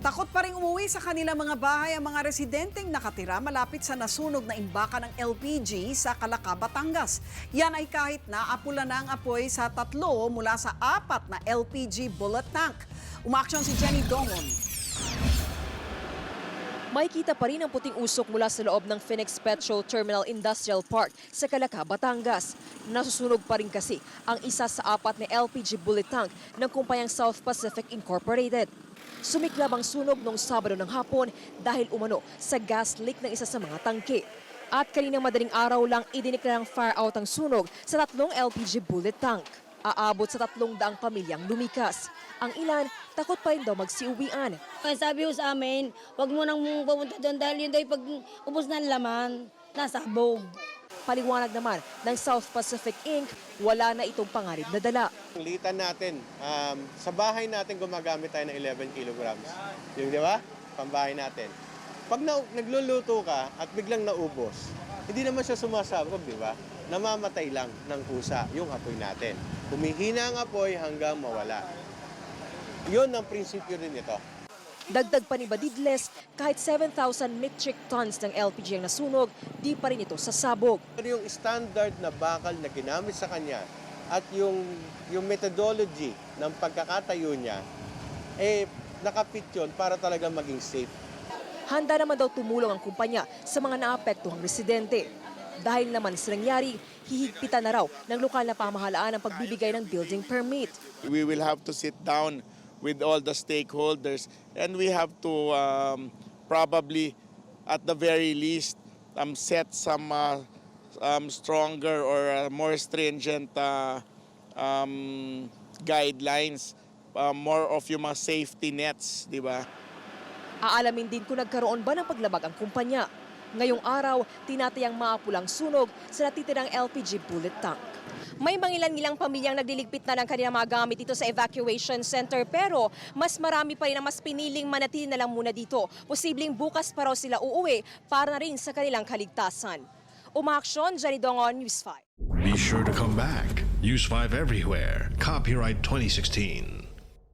Takot pa rin umuwi sa kanilang mga bahay ang mga residenteng nakatira malapit sa nasunog na imbaka ng LPG sa Calaca, Batangas. Yan ay kahit na apula na ang apoy sa tatlo mula sa apat na LPG bullet tank. Umaksyon si Jenny Dongon. Makikita pa rin ang puting usok mula sa loob ng Phoenix Petrol Terminal Industrial Park sa Calaca, Batangas. Nasusunog pa rin kasi ang isa sa apat na LPG bullet tank ng kumpanyang South Pacific Incorporated. Sumiklab ang sunog noong Sabado ng hapon dahil umano sa gas leak ng isa sa mga tangke. At kaninang madaling araw lang idiniklarang fire out ang sunog sa tatlong LPG bullet tank. Aabot sa tatlong daang pamilyang lumikas. Ang ilan, takot pa rin daw magsiuwian. Sabi ko sa amin, huwag mo nang pumunta doon dahil yun daw pag ubos ng laman, nasabog. Paliwanag naman ng South Pacific Inc., wala na itong pangarib na dala. Litan natin, um, sa bahay natin gumagamit tayo ng 11 kilograms. Yung di ba? Pambahay natin. Pag na, nagluluto ka at biglang naubos, hindi naman siya sumasabog, di ba? Namamatay lang ng kusa yung apoy natin. Humihina ang apoy hanggang mawala. Yun ang prinsipyo rin ito. Dagdag pa ni Badidles, kahit 7,000 metric tons ng LPG ang nasunog, di pa rin ito sasabog. Pero yung standard na bakal na ginamit sa kanya at yung, yung methodology ng pagkakatayo niya, eh, nakapit yun para talaga maging safe. Handa naman daw tumulong ang kumpanya sa mga naapektuhang residente. Dahil naman sa nangyari, hihigpitan na raw ng lokal na pamahalaan ang pagbibigay ng building permit. we will have to sit down with all the stakeholders and we have to um, probably at the very least um, set some uh, um, stronger or uh, more stringent uh, um, guidelines uh, more of yung mga safety nets di ba Aalamin din kung nagkaroon ba ng paglabag ang kumpanya. Ngayong araw, tinatayang maapulang sunog sa natitirang LPG bullet tank. May mangilan-ngilang pamilyang nagliligpit na ng kanilang mga gamit dito sa evacuation center pero mas marami pa rin ang mas piniling manatili na lang muna dito. Posibleng bukas pa raw sila uuwi para na rin sa kanilang kaligtasan. Umaaksyon, Jenny Dongon, News 5. Be sure to come back. Use 5 everywhere. Copyright 2016.